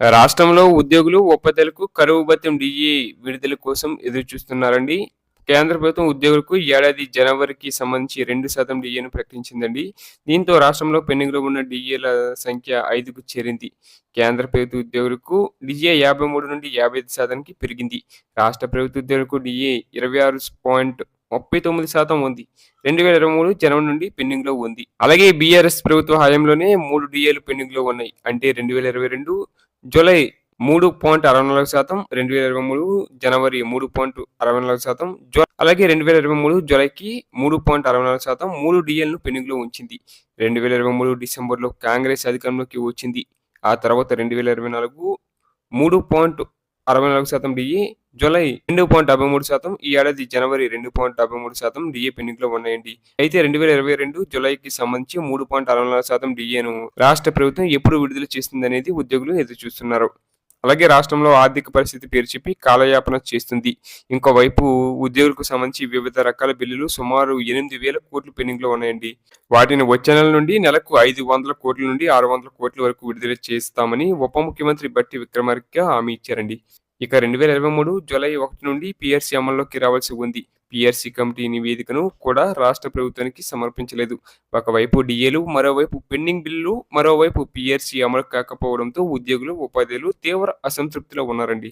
రాష్ట్రంలో ఉద్యోగులు ఒప్పందాలకు కరువు భత్యం డిఈ విడుదల కోసం ఎదురు చూస్తున్నారండి కేంద్ర ప్రభుత్వం ఉద్యోగులకు ఏడాది జనవరికి సంబంధించి రెండు శాతం డిఏను ప్రకటించిందండి. దీంతో రాష్ట్రంలో పెండింగ్లో ఉన్న డిఏల సంఖ్య ఐదుకు చేరింది. కేంద్ర ప్రభుత్వ ఉద్యోగులకు డిఏ యాభై మూడు నుండి యాభై ఐదు శాతానికి పెరిగింది. రాష్ట్ర ప్రభుత్వ ఉద్యోగులకు డిఏ ఇరవై ఆరు పాయింట్ ముప్పై తొమ్మిది శాతం ఉంది. రెండు వేల ఇరవై మూడు జనవరి నుండి పెండింగ్లో ఉంది. అలాగే బీఆర్ఎస్ ప్రభుత్వ హయాంలోనే మూడు డిఏలు పెండింగ్లో ఉన్నాయి. అంటే రెండు వేల ఇరవై రెండు జూలై మూడు పాయింట్ అరవై నాలుగు శాతం రెండు వేల ఇరవై మూడు జనవరి మూడు పాయింట్ అరవై నాలుగు శాతం అలాగే రెండు వేల ఇరవై మూడు జూలైకి మూడు పాయింట్ అరవై నాలుగు శాతం మూడు డిఎల్ను పెనుగులో ఉంచింది. రెండు వేల ఇరవై మూడు డిసెంబర్లో కాంగ్రెస్ అధికారంలోకి వచ్చింది. ఆ తర్వాత రెండు వేల ఇరవై నాలుగు మూడు పాయింట్ అరవై నాలుగు శాతం డిఏ జూలై రెండు పాయింట్ డెబ్బై మూడు శాతం ఈ ఏడాది జనవరి రెండు పాయింట్ డెబ్బై మూడు శాతం డిఏ పెండింగ్ ఉన్నాయండి. అయితే రెండు వేల ఇరవై రెండు జులైకి సంబంధించి మూడు పాయింట్ అరవై నాలుగు శాతం డిఏను రాష్ట్ర ప్రభుత్వం ఎప్పుడు విడుదల చేస్తుందనేది ఉద్యోగులు ఎదురు చూస్తున్నారు అలాగే రాష్ట్రంలో ఆర్థిక పరిస్థితి పేరు చెప్పి కాలయాపన చేస్తుంది. ఇంకోవైపు ఉద్యోగులకు సంబంధించి వివిధ రకాల బిల్లులు సుమారు ఎనిమిది వేల కోట్లు పెండింగ్లో ఉన్నాయండి. వాటిని వచ్చే నెల నుండి నెలకు ఐదు వందల కోట్ల నుండి ఆరు వందల కోట్ల వరకు విడుదల చేస్తామని ఉప ముఖ్యమంత్రి బట్టి విక్రమార్క హామీ ఇచ్చారండి. ఇక రెండు వేల ఇరవై మూడు జూలై ఒకటి నుండి పిఆర్సీ అమల్లోకి రావాల్సి ఉంది. పిఆర్సీ కమిటీ నివేదికను కూడా రాష్ట్ర ప్రభుత్వానికి సమర్పించలేదు. ఒకవైపు డిఏలు మరోవైపు పెండింగ్ బిల్లులు మరోవైపు పిఆర్సీ అమలు కాకపోవడంతో ఉద్యోగులు ఉపాధ్యాయులు తీవ్ర అసంతృప్తిలో ఉన్నారండి.